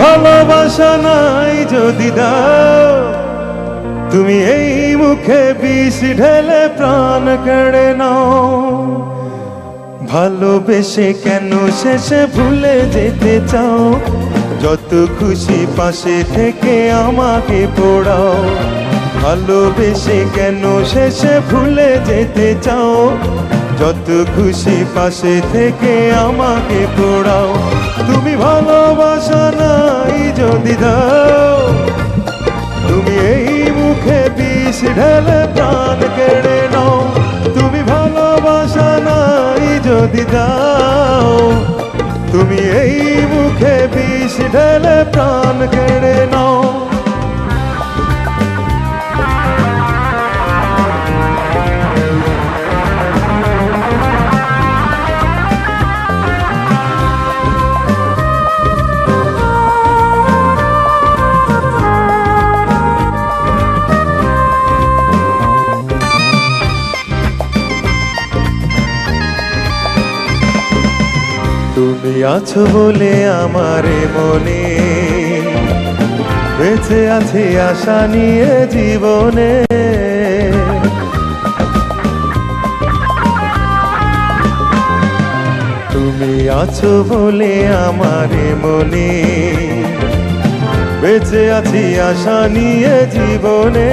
ভালোবাসা নাই যদি দাও, তুমি এই মুখে বিষ ঢেলে প্রাণ কেড়ে নাও। ভালোবেসে কেন শেষে ভুলে যেতে চাও? যত খুশি পাশে থেকে আমাকে পোড়াও। ভালোবেসে কেন শেষে ভুলে যেতে চাও? যত খুশি পাশে থেকে আমাকে পোড়াও। তুমি ভালোবাসা নাই যদি দাও। তুমি এই মুখে বিষ ঢেলে প্রাণ কেড়ে নাও। তুমি ভালোবাসা নাই যদি দাও। তুমি এই মুখে বিষ ঢেলে প্রাণ কেড়ে তুমি আছো বলে আমার মনে। বেঁচে আছে আশা নিয়ে জীবনে। তুমি আছো বলে আমার মনে। বেঁচে আছি আশা নিয়ে জীবনে।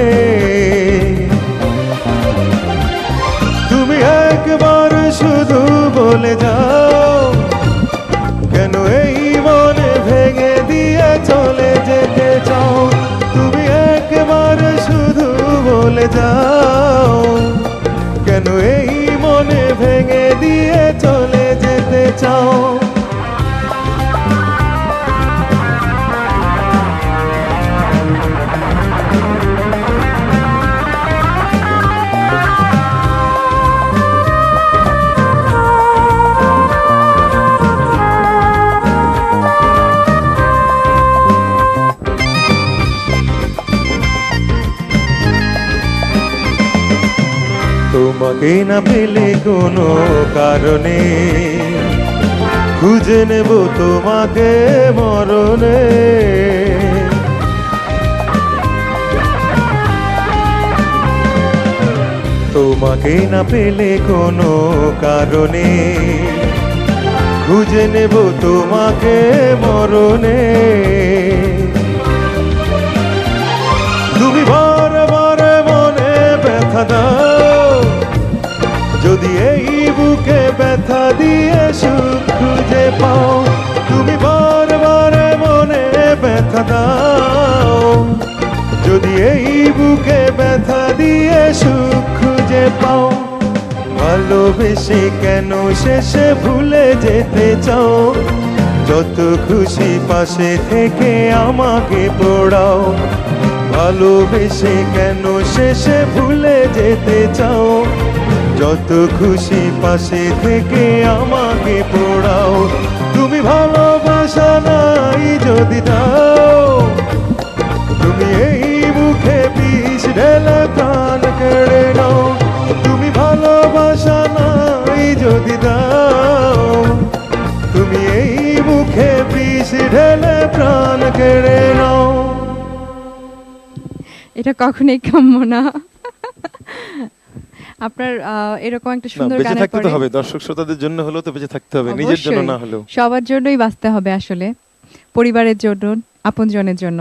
বলে যাও। কেন এই মনে ভেঙে দিয়ে চলে যেতে চাও? তোমাকে না পেলে কোনো কারণে। খুঁজে নেব তোমাকে মরণে। তোমাকে না পেলে কোনো কারণে। খুঁজে নেব তোমাকে মরণে। দিয়ে সুখ খুঁজে পাও। তুমি বারে বারে মনে ব্যথা দাও। যদি এই বুকে ব্যথা দিয়ে সুখ খুঁজে পাও, ভালোবেসে কেন শেষে ভুলে যেতে চাও? যত খুশি পাশে থেকে আমাকে পোড়াও। ভালোবেসে কেন শেষে ভুলে যেতে চাও? যত খুশি পাশে থেকে আমাকে পোড়াও। তুমি ভালোবাসা নাই যদি দাও। তুমি এই মুখে বিষ ঢেলে প্রাণ কেড়ে নাও। তুমি ভালোবাসা নাই যদি দাও। তুমি এই মুখে বিষ ঢেলে প্রাণ কেড়ে নাও। এটা কখনোই কাম্য না। আপনার আহ, এরকম একটা সুন্দর বেঁচে গানের থাকতে হবে। দর্শক শ্রোতাদের জন্য হলেও তো বেঁচে থাকতে হবে। নিজের জন্য। না হলেও। সবার জন্যই বাঁচতে হবে আসলে। পরিবারের জন্য আপনজনের জন্য।